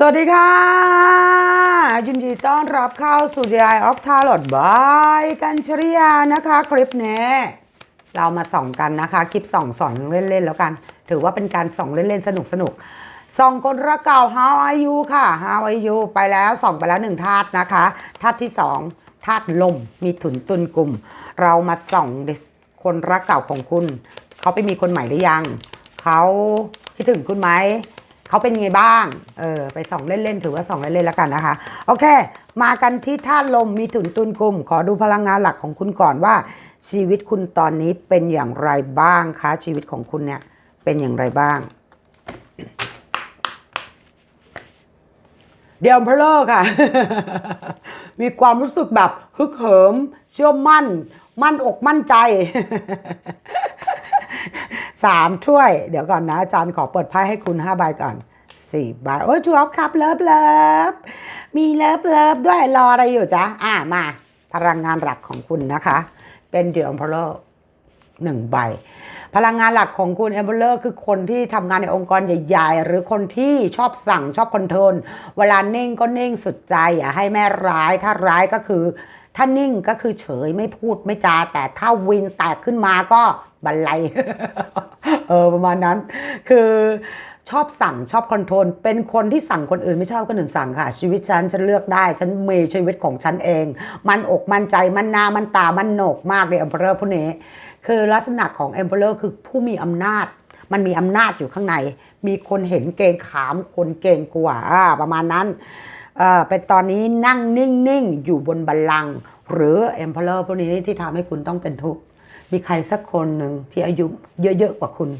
สวัสดีค่ะ ยินดีต้อนรับเข้าสู่ GI of Tarot by กัญชริยานะคะ คลิปนี้เรามาส่องกันนะคะ คลิปส่องสอนเล่น ๆ แล้วกัน ถือว่าเป็นการส่องเล่น ๆ สนุกสนุกๆส่องคนรักเก่า How are you ค่ะ How are you ไปแล้วส่องไปแล้วหนึ่งธาตุนะคะธาตุที่สองธาตุลมมีถุนตุนกลุ่ม เรามาส่องคนรักเก่าของคุณ เขาไปมีคนใหม่หรือยัง เขาคิดถึงคุณไหม เขาเป็นไงบ้าง เออ ไปส่องเล่นๆ ถือว่าส่องเล่นๆ แล้วกันนะคะ โอเค มากันที่ธาตุลมมีถุนตุนกลุ่ม ขอดูพลังงานหลักของคุณก่อนว่า ชีวิตคุณตอนนี้เป็นอย่างไรบ้างคะ ชีวิตของคุณเนี่ยเป็นอย่างไรบ้าง เดี๋ยวเพลอร์ค่ะ มีความรู้สึกแบบฮึกเหิม เชื่อมั่น มั่นอกมั่นใจ สามถ้วย เดี๋ยวก่อนนะ อาจารย์ขอเปิดไพ่ให้คุณห้าใบก่อนสี่ใบโอ้ยทูออฟคัพเลิฟเลิฟมีเลิฟเลิฟด้วยรออะไรอยู่จ๊ะ อ่ามา พลังงานหลักของคุณนะคะ เป็นเดียวเพลอร์หนึ่งใบ พลังงานหลักของคุณเอมเบอร์คือคนที่ทำงานในองค์กรใหญ่ ๆ หรือคนที่ชอบสั่งชอบคอนโทรลเวลานิ่งก็นิ่งสุดใจ อย่าให้แม่ร้าย ถ้าร้ายก็คือ ถ้านิ่งก็คือเฉยไม่พูดไม่จา แต่ถ้าวินแตกขึ้นมาก็ บันไลเออประมาณนั้น คือชอบสั่งชอบคอนโทรลเป็นคนที่สั่งคนอื่นไม่ชอบคนอื่นสั่งค่ะ ชีวิตฉันฉันเลือกได้ ฉันเมชีวิตของฉันเอง มันอกมันใจมันหนามันตามันโหนกมากเลยเอ็มเพอร์พวกนี้ คือลักษณะของเอ็มเพอร์คือผู้มีอำนาจ มันมีอำนาจอยู่ข้างใน มีคนเห็นเกงขามคนเกงกลัวอ่าประมาณนั้นเออเป็นตอนนี้นั่งนิ่งๆ อยู่บนบัลลังก์หรือ Emperor พวกนี้ที่ทำให้คุณต้องเป็นทุกข์ มีใครสักคนหนึ่งที่อายุเยอะๆกว่าคุณ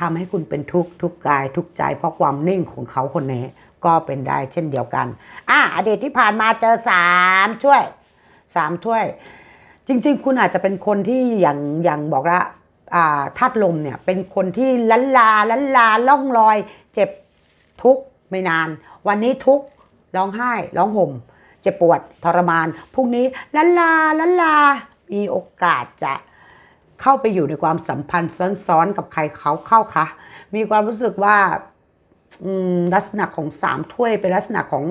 ทำให้คุณเป็นทุกข์ทุกกายทุกใจ เพราะความนิ่งของเขาคนนี้ก็เป็นได้เช่นเดียวกัน อะอดีตที่ผ่านมาเจอสามช่วยสามถ้วย จริง ๆ คุณอาจจะเป็นคนที่อย่างอย่างบอกละาธาตุลมเนี่ยเป็นคนที่ลันลาลันลาล่องลอย เจ็บทุกข์ไม่นาน วันนี้ทุกข์ร้องไห้ร้องห่ม เจ็บปวดทรมานพรุ่งนี้ลันลาลันลา มีโอกาสจะ เข้าไปอยู่ในความสัมพันธ์ซ้อนๆกับใครเขาเข้าคะมีความรู้สึกว่าลักษณะของสามถ้วยเป็นลักษณะของ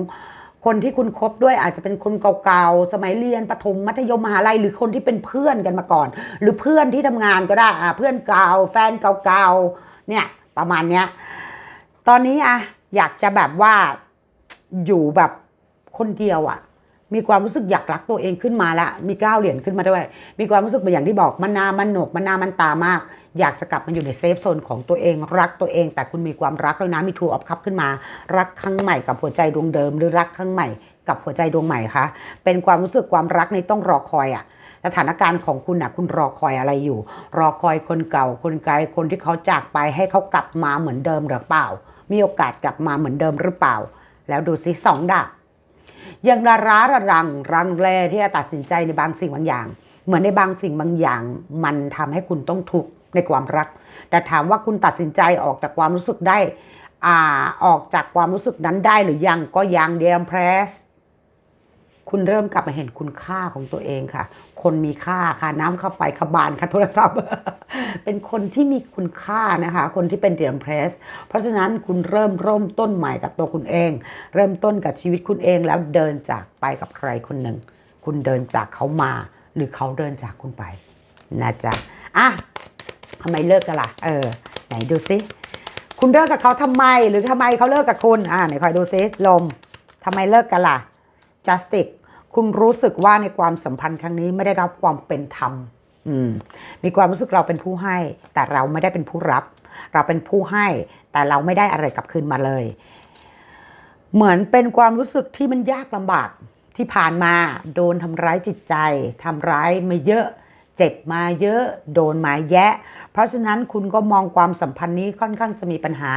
คนที่คุณคบด้วยอาจจะเป็นคนเก่าๆ สมัยเรียนประถมมัธยมมหาลัยหรือคนที่เป็นเพื่อนกันมาก่อน หรือเพื่อนที่ทำงานก็ได้อ่าเพื่อนเก่า แฟนเก่าๆเนี่ยประมาณเนี้ยตอนนี้อะอยากจะแบบว่าอยู่แบบคนเดียวอะ มีความรู้สึกอยากรักตัวเองขึ้นมาละมีก้าวเหรียญขึ้นมาด้วย มีความรู้สึกเหมือนอย่างที่บอกมันนามันหนกมันนามันตามาก อยากจะกลับมาอยู่ในเซฟโซนของตัวเองรักตัวเอง แต่คุณมีความรักแล้วนะมีทูออฟคัพขึ้นมา รักครั้งใหม่กับหัวใจดวงเดิม หรือรักครั้งใหม่กับหัวใจดวงใหม่คะเป็นความรู้สึกความรักในต้องรอคอยอะสถานการณ์ของคุณนะคุณรอคอยอะไรอยู่ รอคอยคนเก่า คนไกลคนที่เขาจากไปให้เขากลับมาเหมือนเดิมหรือเปล่า มีโอกาสกลับมาเหมือนเดิมหรือเปล่า แล้วดูสิสองดาบ ยังระร้าระรังรังแรที่จะตัดสินใจในบางสิ่งบางอย่าง เหมือนในบางสิ่งบางอย่าง มันทำให้คุณต้องทุกข์ในความรัก แต่ถามว่าคุณตัดสินใจออกจากความรู้สึกได้อ่าออกจากความรู้สึกนั้นได้หรือยังก็ยังเดียมเพรส คุณเริ่มกลับมาเห็นคุณค่าของตัวเองค่ะ คนมีค่าค่ะน้ำค่าไฟค่าบานค่าโทรศัพท์ เป็นคนที่มีคุณค่านะคะ คนที่เป็นเดียมเพรส เพราะฉะนั้นคุณเริ่มเริ่มต้นใหม่กับตัวคุณเอง เริ่มต้นกับชีวิตคุณเองแล้วเดินจากไปกับใครคนหนึ่ง คุณเดินจากเขามา หรือเขาเดินจากคุณไปนะจ๊ะอะทำไมเลิกกันล่ะ เออ ไหนดูซิ คุณเลิกกับเขาทำไม หรือทำไมเขาเลิกกับคุณ อ่าไหนคอยดูซิลมทำไมเลิกกันล่ะ justice คุณรู้สึกว่าในความสัมพันธ์ครั้งนี้ไม่ได้รับความเป็นธรรมมมีความรู้สึกเราเป็นผู้ให้ แต่เราไม่ได้เป็นผู้รับ เราเป็นผู้ให้แต่เราไม่ได้อะไรกลับคืนมาเลย เหมือนเป็นความรู้สึกที่มันยากลำบากที่ผ่านมาโดนทำร้ายจิตใจทำร้ายมาเยอะเจ็บมาเยอะโดนมาแยะ เพราะฉะนั้นคุณก็มองความสัมพันธ์นี้ค่อนข้างจะมีปัญหา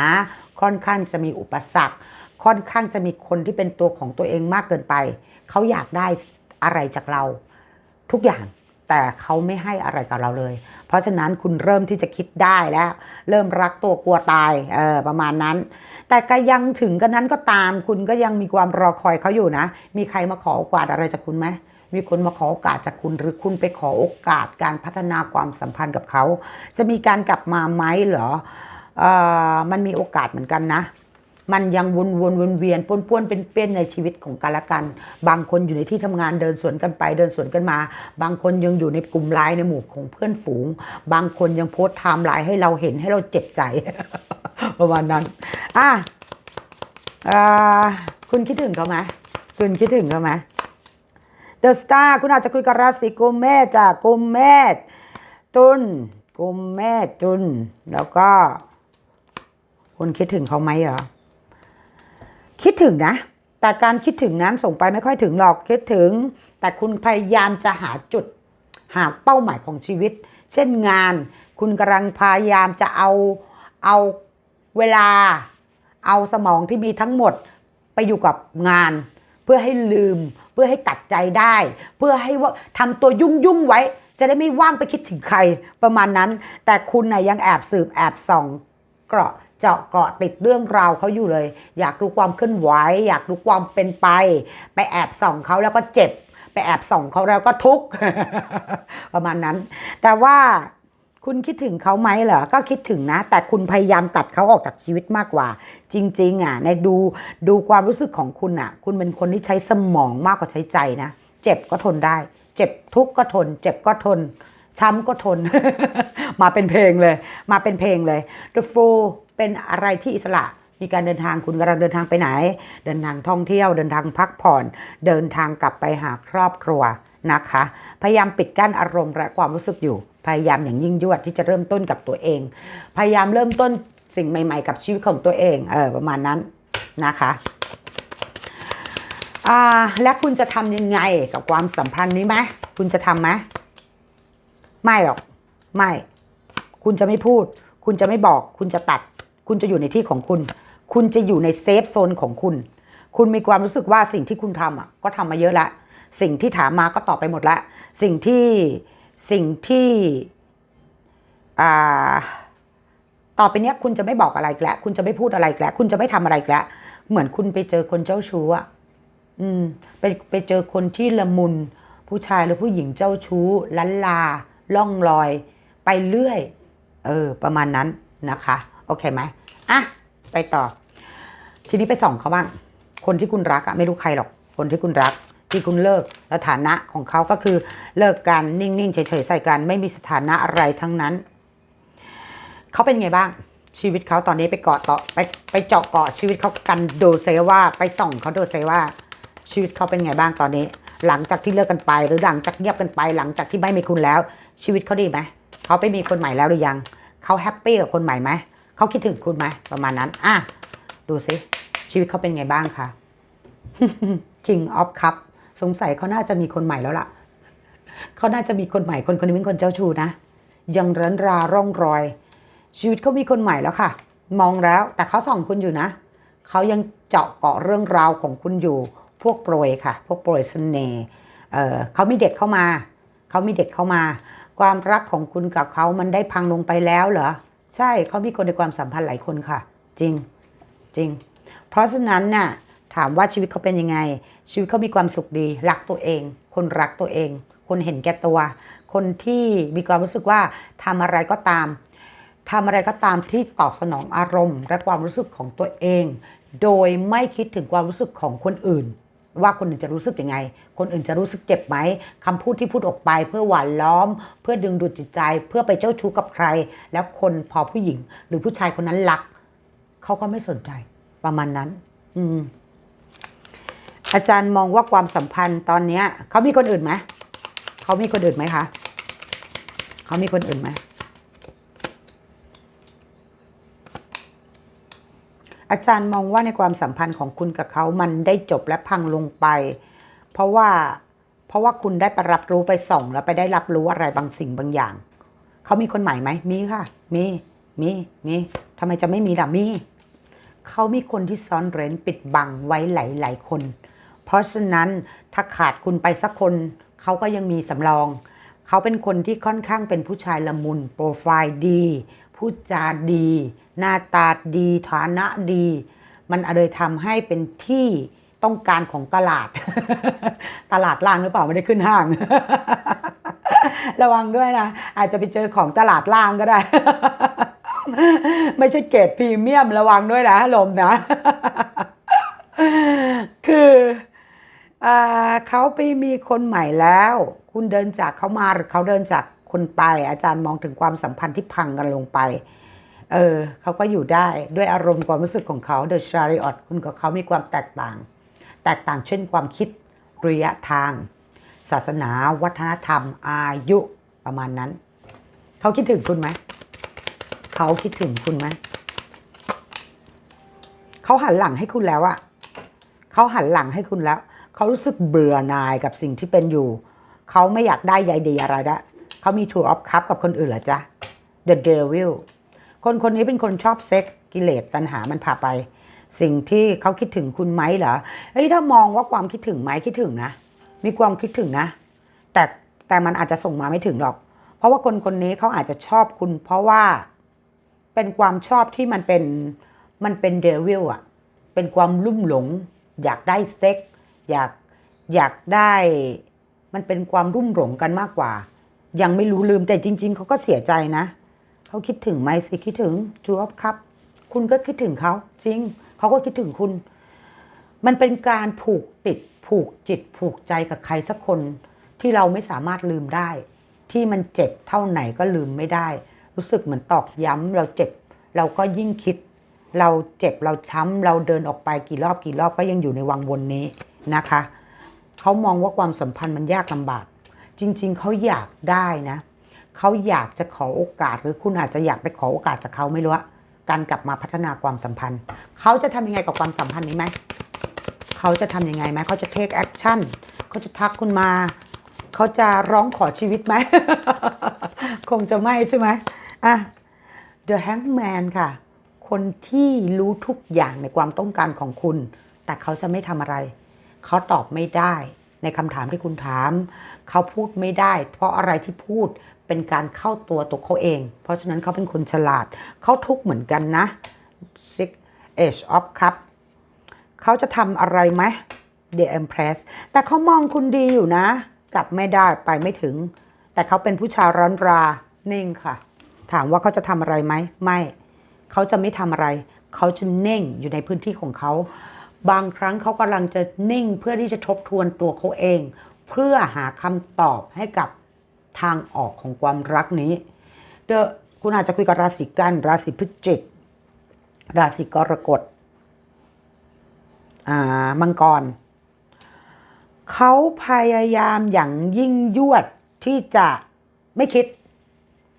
ค่อนข้างจะมีอุปสรรค ค่อนข้างจะมีคนที่เป็นตัวของตัวเองมากเกินไป เขาอยากได้อะไรจากเรา ทุกอย่างแต่เขาไม่ให้อะไรกับเราเลย เพราะฉะนั้นคุณเริ่มที่จะคิดได้แล้ว เริ่มรักตัวกลัวตายเออประมาณนั้น แต่ก็ยังถึงกันนั้นก็ตาม คุณก็ยังมีความรอคอยเขาอยู่นะ มีใครมาขอโอกาสอะไรจากคุณไหมมีคนมาขอโอกาสจากคุณหรือคุณไปขอโอกาสการพัฒนาความสัมพันธ์กับเขา จะมีการกลับมาไหมเหรอเออมันมีโอกาสเหมือนกันนะ มันยังวนวนวนเวียนป้วนป้วนเป็นเป็นในชีวิตของกันและกัน บางคนอยู่ในที่ทำงานเดินสวนกันไปเดินสวนกันมา บางคนยังอยู่ในกลุ่มไลน์ในหมู่ของเพื่อนฝูง บางคนยังโพสต์ไทม์ไลน์ให้เราเห็นให้เราเจ็บใจ ประมาณนั้นอะคุณคิดถึงเขาไหมคุณคิดถึงเขาไหมเดอะสตาร์คุณอาจจะคุยกับราศีกุมเมษจากกุมเมษตุลกุมเมษตุลแล้วก็คุณคิดถึงเขาไหมเหรอ คิดถึงนะ แต่การคิดถึงนั้นส่งไปไม่ค่อยถึงหรอกคิดถึง แต่คุณพยายามจะหาจุด หาเป้าหมายของชีวิต เช่นงาน คุณกำลังพยายามจะเอาเอาเวลา เอาสมองที่มีทั้งหมดไปอยู่กับงาน เพื่อให้ลืม เพื่อให้ตัดใจได้ เพื่อให้ว่าทำตัวยุ่งยุ่งไว้ จะได้ไม่ว่างไปคิดถึงใครประมาณนั้น แต่คุณนะ่ยยังแอบสืบแอบส่องเกราะ จาะเกาะติดเรื่องราวเขาอยู่เลย อยากรู้ความเคลื่อนไหวอยากรู้ความเป็นไป ไปแอบส่องเขาแล้วก็เจ็บ ไปแอบส่องเขาแล้วก็ทุกข์ประมาณนั้น แต่ว่าคุณคิดถึงเขาไหมเหรอ ก็คิดถึงนะ แต่คุณพยายามตัดเขาออกจากชีวิตมากกว่า จริง ๆ อะ ในดูดูความรู้สึกของคุณอะ คุณเป็นคนที่ใช้สมองมากกว่าใช้ใจนะ เจ็บก็ทนได้ เจ็บทุกข์ก็ทน เจ็บก็ทน ช้ำก็ทน มาเป็นเพลงเลย มาเป็นเพลงเลย The Fool เป็นอะไรที่อิสระมีการเดินทางคุณกำลังเดินทางไปไหน เดินทางท่องเที่ยวเดินทางพักผ่อน เดินทางกลับไปหาครอบครัวนะคะ พยายามปิดกั้นอารมณ์และความรู้สึกอยู่ พยายามอย่างยิ่งยวดที่จะเริ่มต้นกับตัวเอง พยายามเริ่มต้นสิ่งใหม่ๆ กับชีวิตของตัวเองเออประมาณนั้นนะคะอ่าและคุณจะทำยังไงกับความสัมพันธ์นี้ไหมคุณจะทำไหมไม่หรอกไม่ คุณจะไม่พูด คุณจะไม่บอก คุณจะตัด คุณจะอยู่ในที่ของคุณ คุณจะอยู่ในเซฟโซนของคุณ คุณมีความรู้สึกว่าสิ่งที่คุณทำอะก็ทำมาเยอะละ สิ่งที่ถามมาก็ตอบไปหมดละ สิ่งที่สิ่งที่อ่าต่อไปเนี้ยคุณจะไม่บอกอะไรอีกแล้ว คุณจะไม่พูดอะไรอีกแล้ว คุณจะไม่ทำอะไรอีกแล้ว เหมือนคุณไปเจอคนเจ้าชู้อะ อืม ไปไปเจอคนที่ละมุน ผู้ชายหรือผู้หญิงเจ้าชู้ลันลา ล่องลอย ไปเรื่อย เออ ประมาณนั้นนะคะ โอเคไหมอะไปต่อ ทีนี้ไปส่องเขาบ้าง คนที่คุณรักอะไม่รู้ใครหรอก คนที่คุณรัก ที่คุณเลิกสถานะของเขาก็คือเลิกกันนิ่งๆเฉยๆใส่กันไม่มีสถานะอะไรทั้งนั้น เขาเป็นไงบ้าง ชีวิตเขาตอนนี้ไปเกาะต่อไปไปเจาะเกาะชีวิตเขากันดูเซว่า ไปส่องเขาดูเซว่า ชีวิตเขาเป็นไงบ้างตอนนี้ หลังจากที่เลิกกันไป หรือหลังจากเงียบกันไป หลังจากที่ไม่มีคุณแล้ว ชีวิตเขาดีไหมเขาไปมีคนใหม่แล้วหรือยังเขาแฮปปี้กับคนใหม่ไหม เขาคิดถึงคุณไหมประมาณนั้น อะ ดูสิ ชีวิตเขาเป็นไงบ้างคะ King of Cup สงสัยเขาน่าจะมีคนใหม่แล้วล่ะ เขาน่าจะมีคนใหม่คนคนนี้เป็นคนเจ้าชู้นะ ยังเรินราร่องรอย ชีวิตเขามีคนใหม่แล้วค่ะ มองแล้วแต่เขาส่องคุณอยู่นะ เขายังเจาะเกาะเรื่องราวของคุณอยู่ พวกโปรยค่ะ พวกโปรยเสน่ห์เขามีเด็กเข้ามา เขามีเด็กเข้ามา ความรักของคุณกับเขามันได้พังลงไปแล้วเหรอ ใช่เขามีคนในความสัมพันธ์หลายคนค่ะ จริงจริง เพราะฉะนั้นน่ะถามว่าชีวิตเขาเป็นยังไง ชีวิตเขามีความสุขดี รักตัวเอง คนรักตัวเอง คนเห็นแก่ตัว คนที่มีความรู้สึกว่าทำอะไรก็ตามทำอะไรก็ตามที่ตอบสนองอารมณ์ และความรู้สึกของตัวเอง โดยไม่คิดถึงความรู้สึกของคนอื่น ว่าคนอื่นจะรู้สึกยังไง คนอื่นจะรู้สึกเจ็บไหมคำพูดที่พูดออกไป เพื่อหวานล้อม เพื่อดึงดูดจิตใจ เพื่อไปเจ้าชู้กับใคร แล้วคนพอผู้หญิง หรือผู้ชายคนนั้นรักเขาก็ไม่สนใจประมาณนั้น อืม อาจารย์มองว่าความสัมพันธ์ตอนเนี้ยเขามีคนอื่นไหมเขามีคนอื่นไหมคะเขามีคนอื่นไหม อาจารย์มองว่าในความสัมพันธ์ของคุณกับเขามันได้จบและพังลงไป เพราะว่าเพราะว่าคุณได้ไปรับรู้ไปส่องแล้วไปได้รับรู้อะไรบางสิ่งบางอย่าง เขามีคนใหม่ไหมมีค่ะ มี มีมีทำไมจะไม่มีล่ะมีเขามีคนที่ซ่อนเร้นปิดบังไว้หลายๆคน เพราะฉะนั้นถ้าขาดคุณไปสักคนเขาก็ยังมีสำรอง เขาเป็นคนที่ค่อนข้างเป็นผู้ชายละมุน โปรไฟล์ดี พูดจาดี หน้าตาดีฐานะดี มันเลยทำให้เป็นที่ต้องการของตลาด ตลาดล่างหรือเปล่าไม่ได้ขึ้นห้าง ระวังด้วยนะ อาจจะไปเจอของตลาดล่างก็ได้ ไม่ใช่เกรดพรีเมียมระวังด้วยนะลมนะ คืออเขาไปมีคนใหม่แล้ว คุณเดินจากเขามาหรือเขาเดินจากคนไป อาจารย์มองถึงความสัมพันธ์ที่พังกันลงไป เออเขาก็อยู่ได้ด้วยอารมณ์ความรู้สึกของเขา The Chariot คุณกับเขามีความแตกต่าง แตกต่างเช่นความคิดระยะทาง ศาสนา วัฒนธรรม อายุประมาณนั้น เขาคิดถึงคุณไหม เขาคิดถึงคุณไหม เขาหันหลังให้คุณแล้วอะเขาหันหลังให้คุณแล้ว เขารู้สึกเบื่อหน่ายกับสิ่งที่เป็นอยู่ เขาไม่อยากได้ใยดีอะไรละเขามี True of Cup กับคนอื่นเหรอจ๊ะ The Devil คนคนนี้เป็นคนชอบเซ็กกิเลสตัณหามันพาไป สิ่งที่เขาคิดถึงคุณไหมเหรอเฮ้ยถ้ามองว่าความคิดถึงไหมคิดถึงนะ มีความคิดถึงนะ แต่แต่มันอาจจะส่งมาไม่ถึงหรอก เพราะว่าคนคนนี้เขาอาจจะชอบคุณ เพราะว่าเป็นความชอบที่มันเป็นมันเป็นเดวิลอะเป็นความลุ่มหลง อยากได้เซ็กอยากอยากได้ มันเป็นความรุ่มหลงกันมากกว่า ยังไม่รู้ลืมแต่จริง ๆเขาก็เสียใจนะ เขาคิดถึงไหมสิคิดถึงจูออฟครับ คุณก็คิดถึงเขาจริง เขาก็คิดถึงคุณ มันเป็นการผูกติดผูกจิตผูกใจกับใครสักคน ที่เราไม่สามารถลืมได้ ที่มันเจ็บเท่าไหนก็ลืมไม่ได้ รู้สึกเหมือนตอกย้ำเราเจ็บ เราก็ยิ่งคิด เราเจ็บเราช้ำ เราเดินออกไปกี่รอบกี่รอบก็ยังอยู่ในวังวนนี้นะคะเขามองว่าความสัมพันธ์มันยากลำบาก จริง ๆเขาอยากได้นะ เขาอยากจะขอโอกาส หรือคุณอาจจะอยากไปขอโอกาสจากเขาไม่รู้ว่าการกลับมาพัฒนาความสัมพันธ์ เขาจะทำยังไงกับความสัมพันธ์นี้ไหมเขาจะทำยังไงไหมเขาจะเทคแอคชั่นเขาจะทักคุณมาเขาจะร้องขอชีวิตไหม คงจะไม่ใช่ไหมอะ The Hangman ค่ะ คนที่รู้ทุกอย่างในความต้องการของคุณ แต่เขาจะไม่ทำอะไร เขาตอบไม่ได้ ในคำถามที่คุณถาม เขาพูดไม่ได้ เพราะอะไรที่พูด เป็นการเข้าตัวตัวเขาเอง เพราะฉะนั้นเขาเป็นคนฉลาด เขาทุกข์เหมือนกันนะ Six Age of Cup เขาจะทำอะไรไหม The Empress แต่เขามองคุณดีอยู่นะ กลับไม่ได้ไปไม่ถึง แต่เขาเป็นผู้ชายร้อนรา นิ่งค่ะ ถามว่าเขาจะทำอะไรไหม ไม่ เขาจะไม่ทำอะไร เขาจะนิ่งอยู่ในพื้นที่ของเขา บางครั้งเขากำลังจะนิ่งเพื่อที่จะทบทวนตัวเขาเอง เพื่อหาคำตอบให้กับ ทางออกของความรักนี้เดอคุณอาจจะคุยกับราศีกัน ราศีพฤศจิก ราศีกรกฎอ่ามังกร เขาพยายามอย่างยิ่งยวดที่จะไม่คิด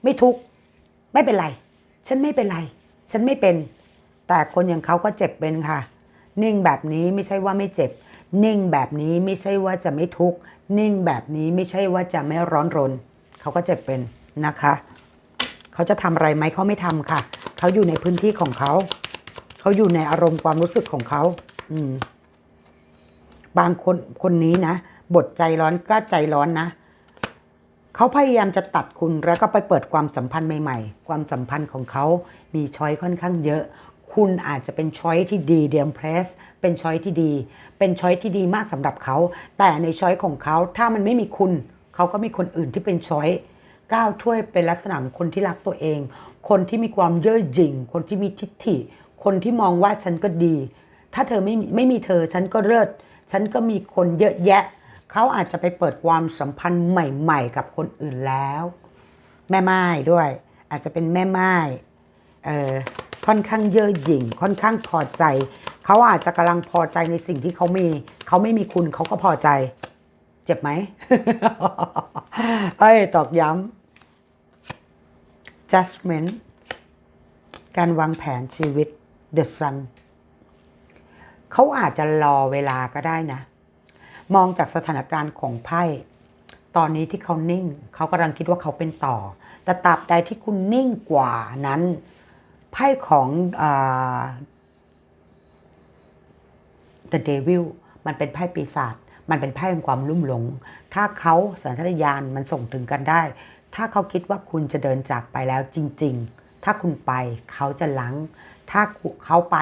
ไม่ทุกข์ ไม่เป็นไร ฉันไม่เป็นไร ฉันไม่เป็น แต่คนอย่างเขาก็เจ็บเป็นค่ะ นิ่งแบบนี้ไม่ใช่ว่าไม่เจ็บ นิ่งแบบนี้ไม่ใช่ว่าจะไม่ทุกข์ นิ่งแบบนี้ไม่ใช่ว่าจะไม่ร้อนรน เขาก็เจ็บเป็นนะคะ เขาจะทำอะไรไหมเขาไม่ทำค่ะ เขาอยู่ในพื้นที่ของเขา เขาอยู่ในอารมณ์ความรู้สึกของเขา อืม บางคนคนนี้นะบทใจร้อนก็ใจร้อนนะเขาพยายามจะตัดคุณแล้วก็ไปเปิดความสัมพันธ์ใหม่ ๆ ความสัมพันธ์ของเขามีช้อยค่อนข้างเยอะ คุณอาจจะเป็นช้อยที่ดีเดียมเพรสเป็นช้อยที่ดี เป็นช้อยที่ดีมากสำหรับเขา แต่ในช้อยของเขาถ้ามันไม่มีคุณ เขาก็มีคนอื่นที่เป็นช้อยก้าวช่วยเป็นลักษณะของคนที่รักตัวเอง คนที่มีความเย่อหยิ่ง คนที่มีทิฏฐิ คนที่มองว่าฉันก็ดี ถ้าเธอไม่ไม่มีเธอฉันก็เลิศฉันก็มีคนเยอะแยะ เขาอาจจะไปเปิดความสัมพันธ์ใหม่ ๆ กับคนอื่นแล้ว แม่ไม้ด้วย อาจจะเป็นแม่ไม้เออ ค่อนข้างเย่อหยิ่ง ค่อนข้างพอใจ เขาอาจจะกำลังพอใจในสิ่งที่เขามี เขาไม่มีคุณเขาก็พอใจ เจ็บไหมเอ้ยตอกย้ำ judgment การวางแผนชีวิต the sun เขาอาจจะรอเวลาก็ได้นะ มองจากสถานการณ์ของไพ่ตอนนี้ที่เขานิ่ง เขากำลังคิดว่าเขาเป็นต่อ แต่ตราบใดที่คุณนิ่งกว่านั้น ไพ่ของอ The Devil มันเป็นไพ่ปีศาจมันเป็นไพ่แห่งความลุ่มหลง ถ้าเขาสัญชาตญาณมันส่งถึงกันได้ ถ้าเขาคิดว่าคุณจะเดินจากไปแล้วจริง ๆ ถ้าคุณไปเขาจะลังถ้าเขาไป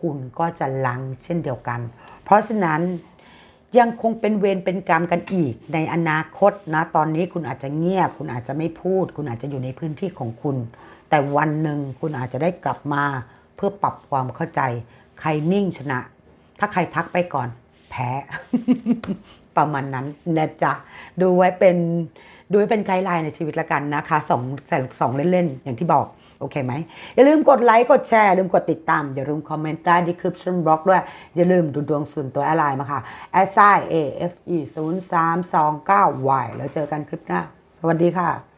คุณก็จะลังเช่นเดียวกัน เพราะฉะนั้นยังคงเป็นเวรเป็นกรรมกันอีกในอนาคตนะ ตอนนี้คุณอาจจะเงียบ คุณอาจจะไม่พูด คุณอาจจะอยู่ในพื้นที่ของคุณ แต่วันหนึ่งคุณอาจจะได้กลับมาเพื่อปรับความเข้าใจ ใครนิ่งชนะ ถ้าใครทักไปก่อนแพ้ ประมาณนั้นนะจ๊ะ ดูไว้เป็นดูไว้เป็นไกด์ไลน์ในชีวิตละกันนะคะสองสองเล่น ๆ อย่างที่บอกโอเคไหม อย่าลืมกดไลค์กดแชร์อย่าลืมกดติดตาม อย่าลืมคอมเมนต์ใต้ description box ด้วย อย่าลืมดูดวงส่วนตัวแอลไลน์มาค่ะ s i a f e 0 3 2 9 y แล้วเจอกันคลิปหน้า สวัสดีค่ะ